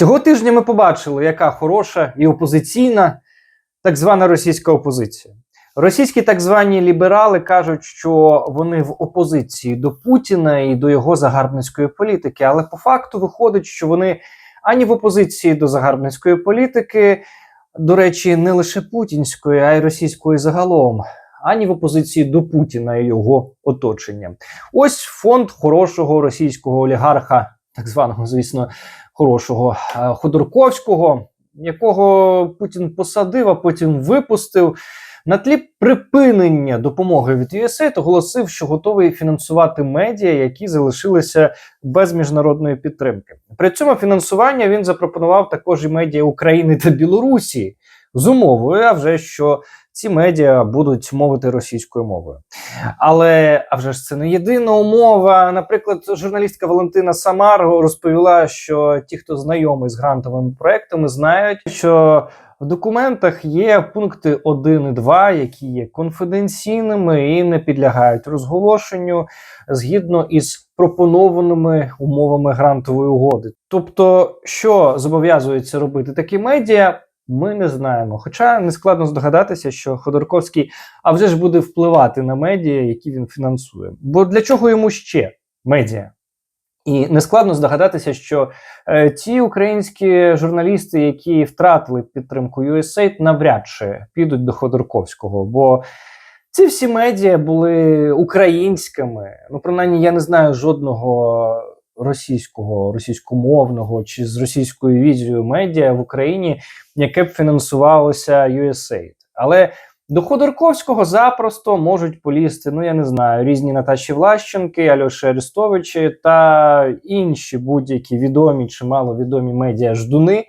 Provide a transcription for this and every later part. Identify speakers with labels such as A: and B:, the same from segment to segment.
A: Цього тижня ми побачили, яка хороша і опозиційна так звана російська опозиція. Російські так звані ліберали кажуть, що вони в опозиції до Путіна і до його загарбницької політики, але по факту виходить, що вони ані в опозиції до загарбницької політики, до речі, не лише путінської, а й російської загалом, ані в опозиції до Путіна і його оточення. Ось фонд хорошого російського олігарха, так званого, звісно, хорошого е, Ходорковського, якого Путін посадив, а потім випустив. На тлі припинення допомоги від USAID оголосив, що готовий фінансувати медіа, які залишилися без міжнародної підтримки. При цьому фінансування він запропонував також і медіа України та Білорусі з умовою, а вже що ці медіа будуть мовити російською мовою. Але а вже ж це не єдина умова. Наприклад, журналістка Валентина Самар розповіла, що ті, хто знайомий з грантовими проектами, знають, що в документах є пункти 1 і 2, які є конфіденційними і не підлягають розголошенню згідно із пропонованими умовами грантової угоди. Тобто, що зобов'язується робити такі медіа, ми не знаємо. Хоча не складно здогадатися, що Ходорковський а вже ж буде впливати на медіа, які він фінансує. Бо для чого йому ще медіа? І нескладно здогадатися, що е, ті українські журналісти, які втратили підтримку USAID, навряд чи підуть до Ходорковського. Бо ці всі медіа були українськими. Ну, принаймні, я не знаю жодного російського, російськомовного чи з російською візією медіа в Україні, яке б фінансувалося USAID. Але до Ходорковського запросто можуть полізти, ну я не знаю, різні Наташі Влащенки, Альоші Арестовичі та інші будь-які відомі чи маловідомі медіа ждуни,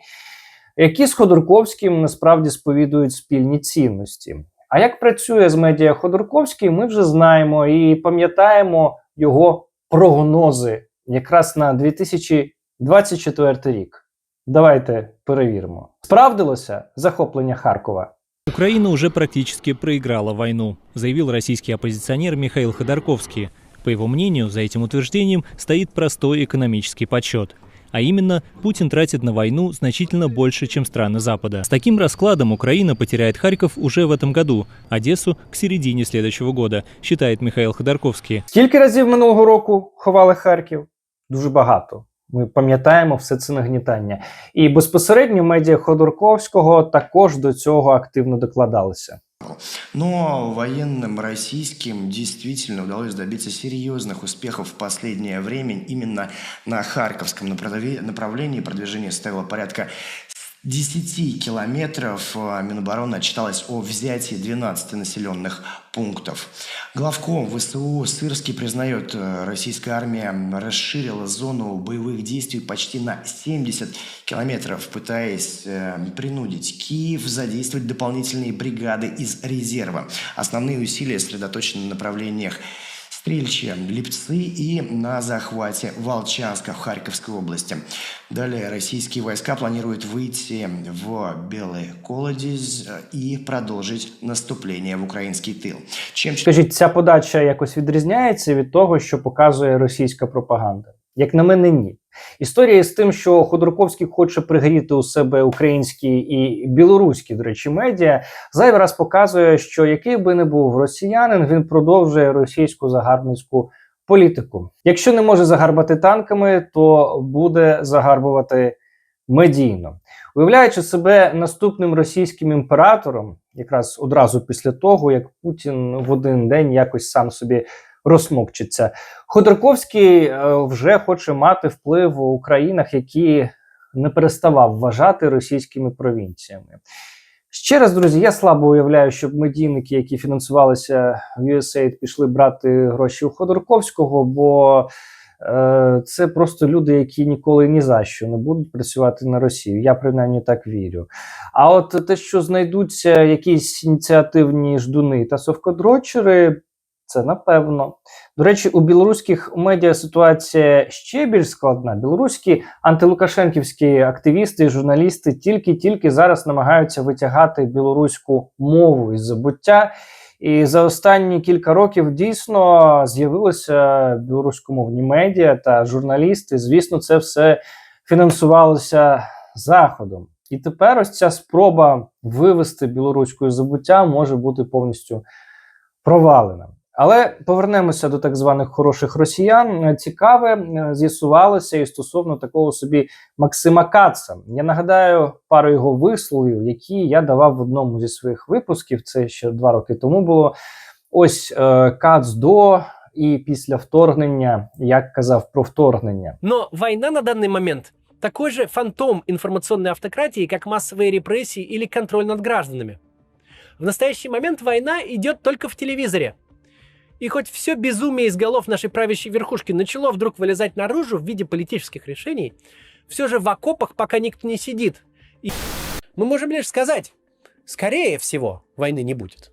A: які з Ходорковським насправді сповідують спільні цінності. А як працює з медіа Ходорковський, ми вже знаємо і пам'ятаємо його прогнози якраз на 2024 рік. Давайте перевіримо. Справдилося захоплення Харкова.
B: Украина уже практически проиграла войну, заявил российский оппозиционер Михаил Ходорковский. По его мнению, за этим утверждением стоит простой экономический подсчет. А именно, Путин тратит на войну значительно больше, чем страны Запада. С таким раскладом Украина потеряет Харьков уже в этом году, Одессу к середине следующего года, считает Михаил Ходорковский.
A: Скільки разів минулого року ховали Харків? Дуже багато. Ми пам'ятаємо все це нагнітання. І безпосередньо медіа Ходорковського також до цього активно докладалися.
C: Но военным российским действительно удалось добиться серьезных успехов в последнее время именно на Харьковском направле- направлении. Продвижение составило порядка 10 километров. А Минобороны отчиталось о взятии 12 населенных пунктов. Главком ВСУ Сырский признает, э, российская армия расширила зону боевых действий почти на 70 километров, пытаясь э, принудить Киев задействовать дополнительные бригады из резерва. Основные усилия сосредоточены на направлениях Стрельче, Липцы и на захвате Волчанска в Харьковской области. Далее российские войска планируют выйти в Белый Колодезь э, и продолжить наступление в украинский тыл. Чем
A: Скажіть, ця подача якось відрізняється від того, що показує російська пропаганда? Як на мене, ні. Історія з тим, що Ходорковський хоче пригріти у себе українські і білоруські, до речі, медіа, зайвий раз показує, що який би не був росіянин, він продовжує російську загарбницьку політику. Якщо не може загарбати танками, то буде загарбувати медійно. Уявляючи себе наступним російським імператором, якраз одразу після того, як Путін в один день якось сам собі розсмокчиться. Ходорковський е, вже хоче мати вплив у країнах, які не переставав вважати російськими провінціями. Ще раз, друзі, я слабо уявляю, щоб медійники, які фінансувалися в USAID, пішли брати гроші у Ходорковського, бо е, це просто люди, які ніколи ні за що не будуть працювати на Росію. Я принаймні так вірю. А от те, що знайдуться якісь ініціативні ждуни та совкодрочери, це напевно. До речі, у білоруських медіа ситуація ще більш складна. Білоруські антилукашенківські активісти і журналісти тільки-тільки зараз намагаються витягати білоруську мову із забуття. І за останні кілька років дійсно з'явилися білоруськомовні медіа та журналісти. Звісно, це все фінансувалося Заходом. І тепер ось ця спроба вивести білоруську із забуття може бути повністю провалена. Але повернемося до так званих хороших росіян. Цікаве е, з'ясувалося і стосовно такого собі Максима Каца. Я нагадаю пару його висловів, які я давав в одному зі своїх випусків. Це ще два роки тому було. Ось е, Кац до і після вторгнення, як казав про вторгнення.
D: Но война на данный момент такой же фантом информационной автократии, как массовые репрессии или контроль над гражданами. В настоящий момент война идет только в телевизоре. И хоть все безумие из голов нашей правящей верхушки начало вдруг вылезать наружу в виде политических решений, все же в окопах пока никто не сидит. И мы можем лишь сказать, скорее всего, войны не будет.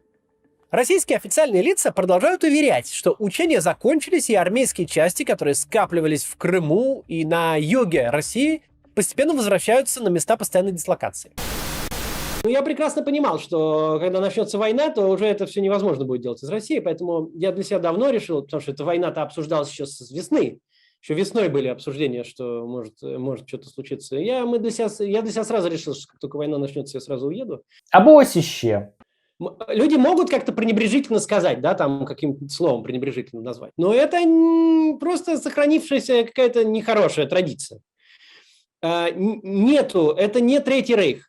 D: Российские официальные лица продолжают уверять, что учения закончились и армейские части, которые скапливались в Крыму и на юге России, постепенно возвращаются на места постоянной дислокации. Ну, я прекрасно понимал, что когда начнется война, то уже это все невозможно будет делать из России, поэтому я для себя давно решил, потому что эта война-то обсуждалась еще с весны, еще весной были обсуждения, что может, э, может что-то случиться. Я, мы для себя, я для себя сразу решил, что как только война начнется, я сразу уеду.
A: Або ось іще.
D: Люди могут как-то пренебрежительно сказать, да, там каким-то словом пренебрежительно назвать, но это просто сохранившаяся какая-то нехорошая традиция. Н- Нету, это не Третий Рейх.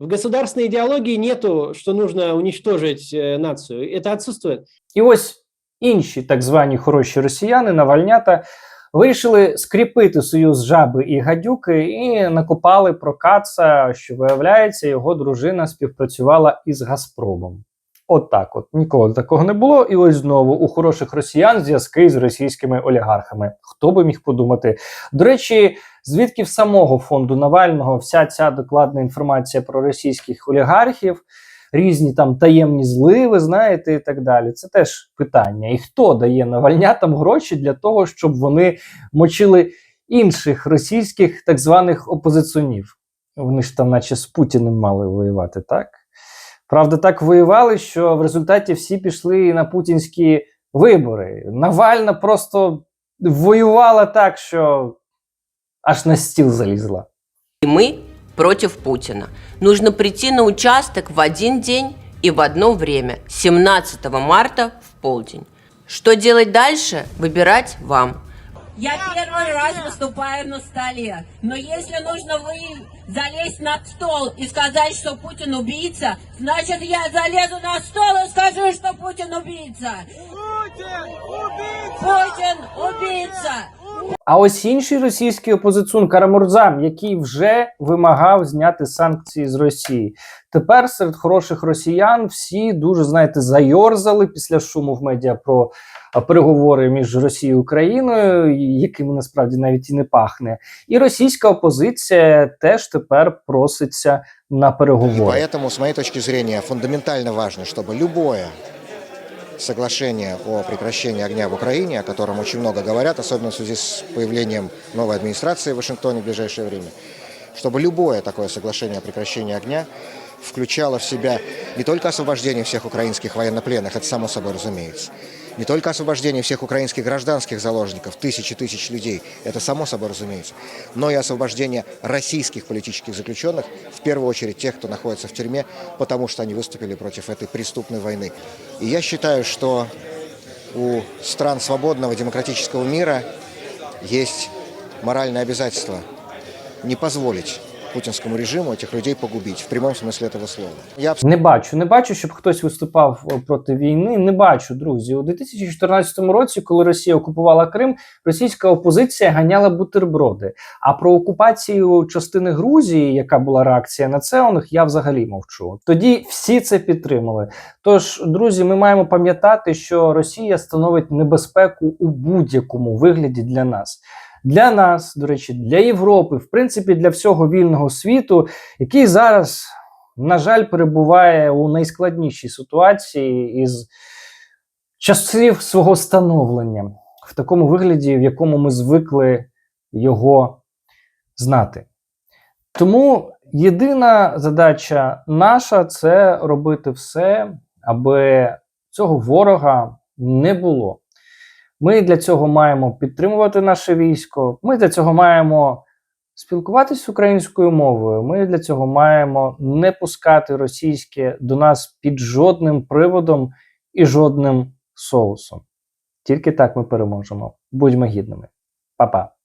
D: В государственной идеологии нету, что нужно уничтожить э, нацию. Это отсутствует.
A: І ось інші так звані хороші росіяни, навальнята, вирішили скріпити союз жаби і гадюки і накопали про Каца, що виявляється, його дружина співпрацювала із Газпромом. От так от ніколи такого не було. І ось знову у хороших росіян зв'язки з російськими олігархами. Хто би міг подумати? До речі, звідки в самого фонду Навального вся ця докладна інформація про російських олігархів, різні там таємні зливи, знаєте, і так далі. Це теж питання. І хто дає навальнятам гроші для того, щоб вони мочили інших російських так званих опозиціонів? Вони ж там, наче з Путіним мали воювати, так? Правда, так воювали, що в результаті всі пішли на путінські вибори. Навальна просто воювала так, що аж на стіл залізла.
E: И мы против Путина. Нужно прийти на участок в один день и в одно время, 17 марта в полдень. Что делать дальше, выбирать вам.
F: Я первый раз выступаю на столе, но если нужно вы залезть на стол и сказать, что Путин убийца, значит я залезу на стол и скажу, что Путин убийца. Путин убийца!
A: А ось інший російський опозиціон Карамурза, який вже вимагав зняти санкції з Росії. Тепер серед хороших росіян всі дуже знаєте зайорзали після шуму в медіа про переговори між Росією і Україною, якими насправді навіть і не пахне. І російська опозиція теж тепер проситься на переговори.
G: поэтому, с моей точки зрения, фундаментально важно, чтобы любое соглашение о прекращении огня в Украине, о котором очень много говорят, особенно в связи с появлением новой администрации в Вашингтоне в ближайшее время, чтобы любое такое соглашение о прекращении огня включало в себя не только освобождение всех украинских военнопленных, это само собой разумеется, не только освобождение всех украинских гражданских заложников, тысячи тысяч людей, это само собой разумеется, но и освобождение российских политических заключенных, в первую очередь тех, кто находится в тюрьме, потому что они выступили против этой преступной войны. И я считаю, что у стран свободного демократического мира есть моральное обязательство не позволить путинскому режиму этих людей погубить, в прямом смысле этого слова. Я
A: Не бачу, не бачу, щоб хтось виступав е, проти війни. Не бачу, друзі. У 2014 році, коли Росія окупувала Крим, російська опозиція ганяла бутерброди. А про окупацію частини Грузії, яка була реакція на це, у них я взагалі мовчу. Тоді всі це підтримали. Тож, друзі, ми маємо пам'ятати, що Росія становить небезпеку у будь-якому вигляді для нас. Для нас, до речі, для Європи, в принципі, для всього вільного світу, який зараз на жаль, перебуває у найскладнішій ситуації із часів свого становлення, в такому вигляді, в якому ми звикли його знати. Тому єдина задача наша це робити все, аби цього ворога не було. Ми для цього маємо підтримувати наше військо. Ми для цього маємо спілкуватись українською мовою. Ми для цього маємо не пускати російське до нас під жодним приводом і жодним соусом. Тільки так ми переможемо. Будьмо гідними. Па-па.